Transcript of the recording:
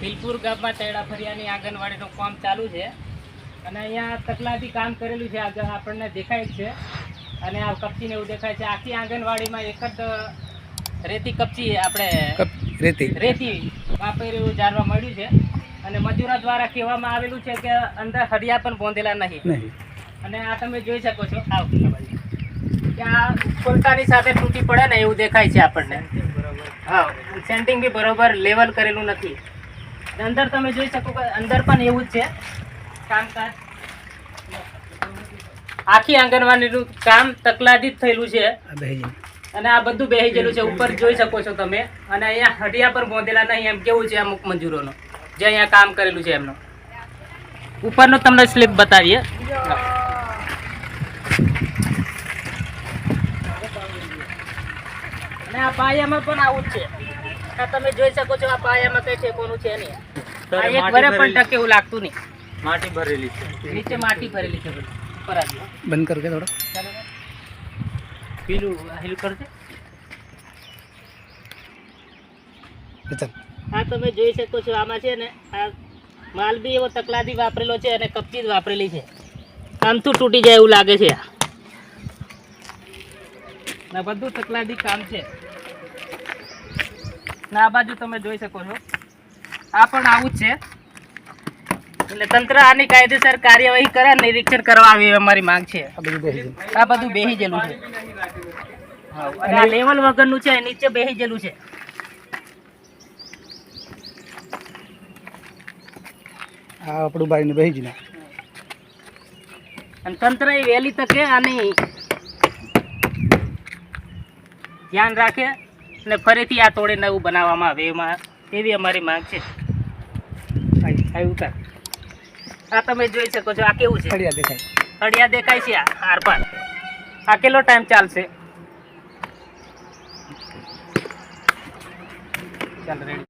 ભીલપુર ગામમાં તૈડા ફરિયાની આંગણવાડીનું કામ ચાલુ છે. અને અહીંયા તકલાથી કામ કરેલું છે. આગળ આપણને દેખાય છે. અને આ કપચીને એવું દેખાય છે. આખી આંગણવાડીમાં એક જ રેતી કપચી આપણે રેતી. રેતી વાપરેલું જાણવા મળ્યું છે. અને મજૂરો દ્વારા કહેવામાં આવેલું છે કે અંદર હરિયા પણ બોંધેલા નહીં. અને આ તમે જોઈ શકો છો. આવ. આ બાજુ. કે આ ખોલતાની સાથે તૂટી પડે ને એવું દેખાય છે આપણને. હા સેન્ટિંગ બી બરોબર લેવલ કરેલું નથી. અંદર તમે જોઈ શકો કે અંદર પણ એવું જ છે. કામકાજ. આખી આંગણવાડીનું કામ તકલાદિત થયેલું છે. અને આ બધું બેહી ગયેલું છે. ઉપર જોઈ શકો છો તમે. અને અહીંયા હડિયા પર બોંધેલા નહીં. એમ કેવું છે અમુક મજૂરોનો? જે અહીંયા કામ કરેલું છે એમનો. ઉપરનો તમને સ્લીપ બતાવીએ. અને આ પાયામાં પણ આવું જ છે. આ તમે જોઈ શકો છો આ પાયામાં કઈ ઠેકોનું છે નહીં. આ એક વરે પણ ટકે એવું લાગતું નહીં. માટી ભરેલી છે. નીચે માટી ભરેલી છે બધી. બંધ કર કે થોડો? ચાલો પેલું હિલ કરજે. ચાલ. આ તમે જોઈ શકો છો આમાં છે ને આ માલ બી એવો તકલાદી વાપરેલો છે અને કપચી જ વાપરેલી છે. આમથી તૂટી જાય એવું લાગે છે. આ ના બધું તકલાદી કામ છે. ના આ બાજુ તમે જોઈ શકો છો. આ પણ આવું જ છે. એટલે તંત્ર આની કાયદેસર કાર્યવાહી કરે નિરીક્ષણ કરવા આવી અમારી માંગ છે. આ બધું બેહી ગયેલું છે. અને આ લેવલ વગરનું છે નીચે બેહી ગયેલું છે. આ આપણું બારીને બેહીજી ના અને તંત્ર એ વહેલી તકે આની ધ્યાન રાખે અને ફરીથી આ તોડે નવું બનાવવામાં આવે એમાં એવી અમારી માંગ છે. ઉતાર. આ તમે જોઈ શકો છો આ કેવું છે? ફળિયા દેખાય. અડિયા દેખાય છે આ આરપાર આ કેટલો ટાઈમ ચાલશે? ચાલ રેડી